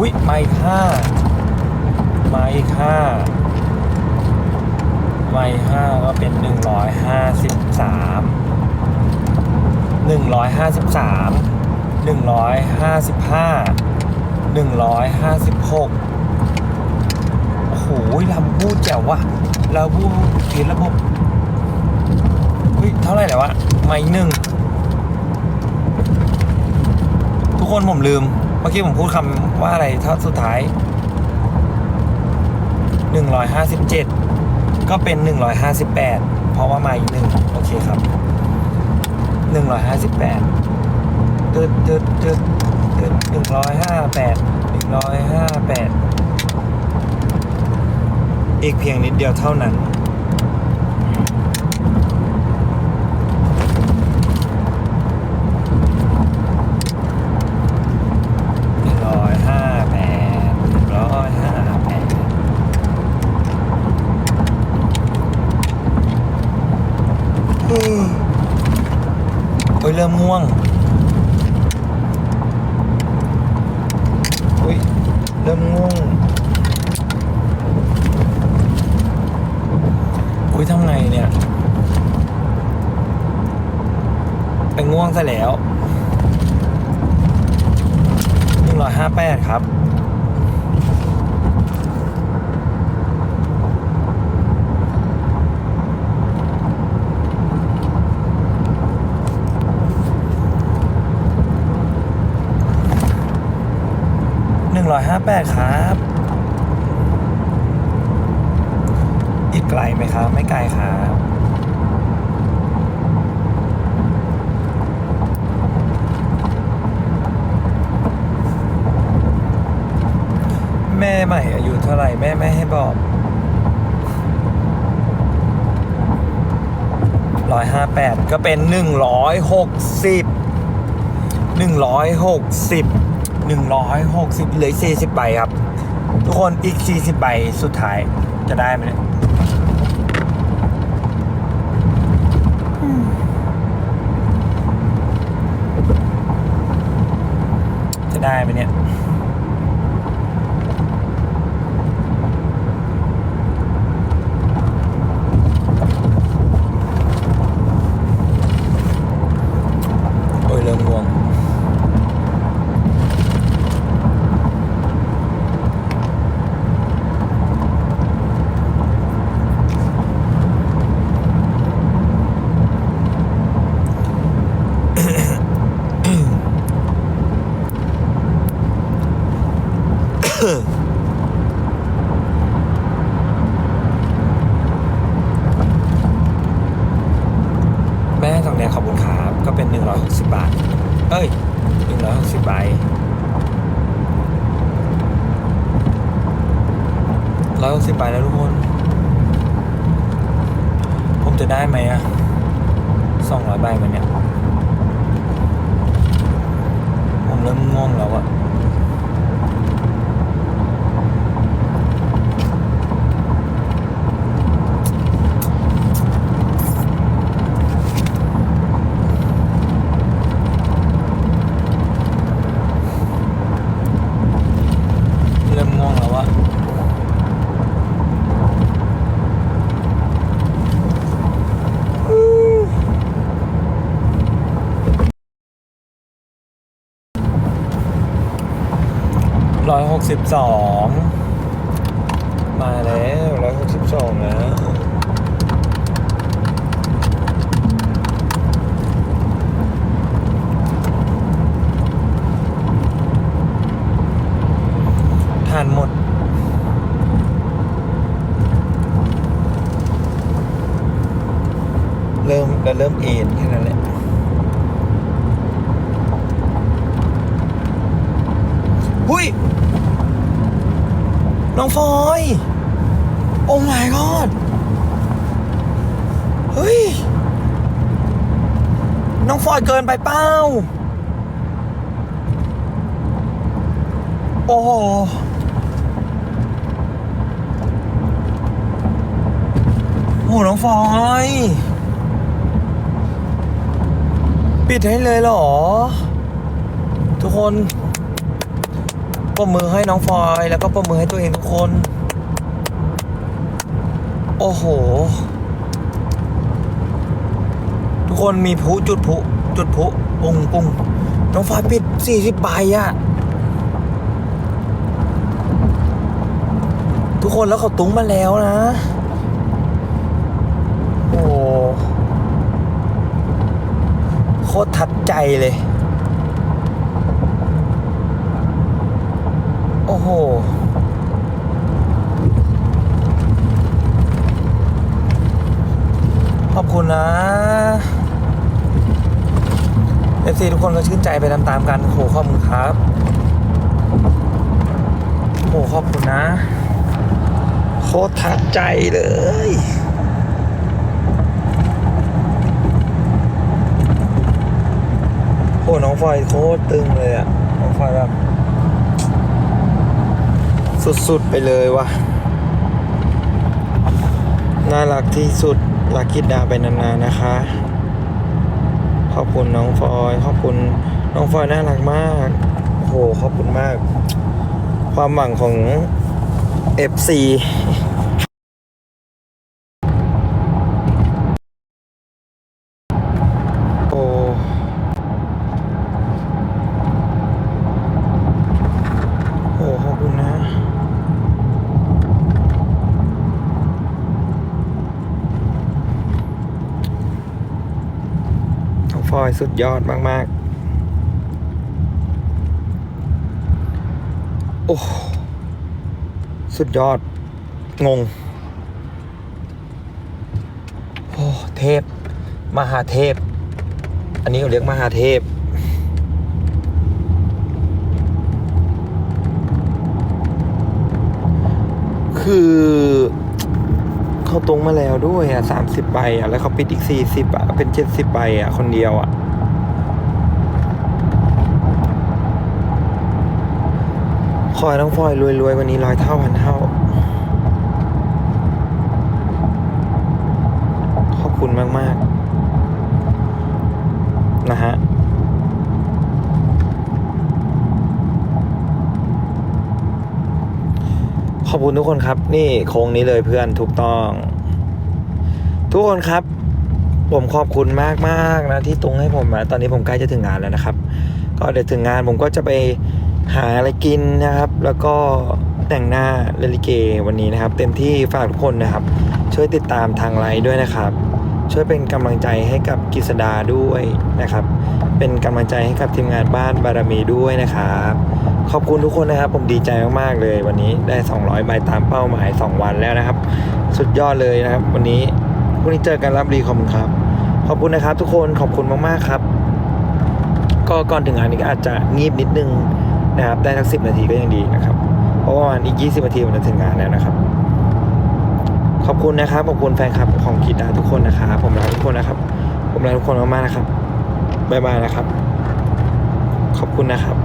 อุ้ยไม่ค่าไม่ค่าไม่ห้าก็เป็นหนึ่งร้อยห้าสิบสามหนึ่งร้อยห้าสิบสามหนึ่งร้อยห้าสิบห้าหนึ่งร้อยห้าสิบหกโอ้โหลำพูดแจ๋วว่ะเราพูดเขียนระบบเฮ้ยเท่าไหร่แล้ววะไม่หนึ่งทุกคนผมลืม เมื่อกี้ผมพูดคำว่าอะไรเท่าสุดท้าย 157 ก็เป็น 158 เพราะว่ามาอีกหนึ่งโอเคครับ 158ตึ๊ดตึ๊ดตึ๊ดตึ๊ด158 158 อีกเพียงนิดเดียวเท่านั้น หนึ่งร้อยห้าแปดหนึ่งร้อยห้าแปดอืมโอ้ยเริ่มง่วงอุ้ยเริ่มง่วงอุ้ยทำไงเนี่ยไปง่วงซะแล้วหนึ่งร้อยห้าแปดครับ ร้อยห้าแปดครับ อีกไกลไหมครับ ไม่ไกลครับแม่ใหม่อายุเท่าไหร่แม่ไม่ให้บอกร้อยห้าแปดก็เป็นหนึ่งร้อยหกสิบหนึ่งร้อยหกสิบ หนึ่งร้อยหกสิบเหลือสี่สิบใบครับ ทุกคนอีกสี่สิบใบสุดท้ายจะได้ไหมเนี่ยจะได้ไหมเนี่ย แม่ตรงเนี้ขอบคุณครับ ก็เป็น 160 บาท เอ้ย 160ใบร้อยหกสิบใบแล้วทุกคน ผมจะได้ไหมอะสองร้อยใบมันเนี่ย ผมเริ่มง่วงแล้วอะเริ่มง่วงแล้วอะร้อยหกสิ บสองมาแล้วร้อยหกสิบสองแล้วทานหมดเริ่มแล้วเริ่มเอ็นแค่นั้นแหละหุย น้องฟอย โอ้ my god เฮ้ย น้องฟอยเกินไปเป้า โอ้โหโอ้โหน้องฟอย ปิดให้เลยเหรอ ทุกคน ปรบมือให้น้องฟอยแล้วก็ปรบมือให้ตัวเองทุกคน โอ้โห ทุกคนมีพลุจุดพลุจุดพลุปุ้งปุ้งน้องฟอยปิดสี่สิบใบอะทุกคนแล้วเขาตุ้งมาแล้วนะโอ้โหโคตรทัดใจเลย โห ขอบคุณนะเอฟซีทุกคนก็ชื่นใจไปตามๆกันโหขอบคุณครับโหขอบคุณนะ โคตรทัดใจเลยโหน้องฟอยโคตรตึงเลยอะน้องฟอยแบบ สุดๆไปเลยว่ะ น่ารักที่สุดรักคิดดาไปนานๆนะคะ ขอบคุณน้องฟอย ขอบคุณน้องฟอยน่ารักมาก โอ้โห ขอบคุณมาก ความหวังของ FC โอ้ โอ้ ขอบคุณนะ น้ อยสุดยอดมาก ๆ โอ้ สุดยอด งง โอ้ เทพ มหาเทพ อันนี้เขาเรียกมหาเทพคือเขาตรงมาแล้วด้วยอะสามสิบใบอะ แล้วเขาปิดอีกสี่สิบอะ เป็นเจ็ดสิบใบอะ คนเดียวอะขอให้น้องฟอยรวยๆวันนี้ร้อยเท่าพันเท่า ขอบคุณมาก ๆ นะฮะขอบคุณทุกคนครับ นี่โค้งนี้เลยเพื่อนถูกต้อง ทุกคนครับ ผมขอบคุณมากมากนะที่ตรงให้ผมอะตอนนี้ผมใกล้จะถึงงานแล้วนะครับ ก็เดี๋ยวถึงงานผมก็จะไปหาอะไรกินนะครับ แล้วก็แต่งหน้าเลลิเกวันนี้นะครับ เต็มที่ฝากทุกคนนะครับ ช่วยติดตามทางไลน์ด้วยนะครับ ช่วยเป็นกำลังใจให้กับกิษดาด้วยนะครับ เป็นกำลังใจให้กับทีมงานบ้านบารมีด้วยนะครับ ขอบคุณทุกคนนะครับ ผมดีใจมากๆเลย วันนี้ได้ 200ใบตามเป้าหมาย 2 วันแล้วนะครับ สุดยอดเลยนะครับ วันนี้พรุ่งนี้เจอกันรับรีขอบคุณครับ ขอบคุณนะครับ ทุกคนขอบคุณมากๆครับ ก็ก่อนถึงงานนี้ก็อาจจะงีบนิดนึงนะครับ ได้สักสิบนาทีก็ยังดีนะครับ เพราะว่าวันอีก20นาทีมันจะถึงงานแล้วนะครับ ขอบคุณนะครับขอบคุณแฟนคลับของกีตาทุกคนนะครับผมรักทุกคนนะครับ ผมรักทุกคนมากๆนะครับบ๊ายบายนะครับ ขอบคุณนะครับ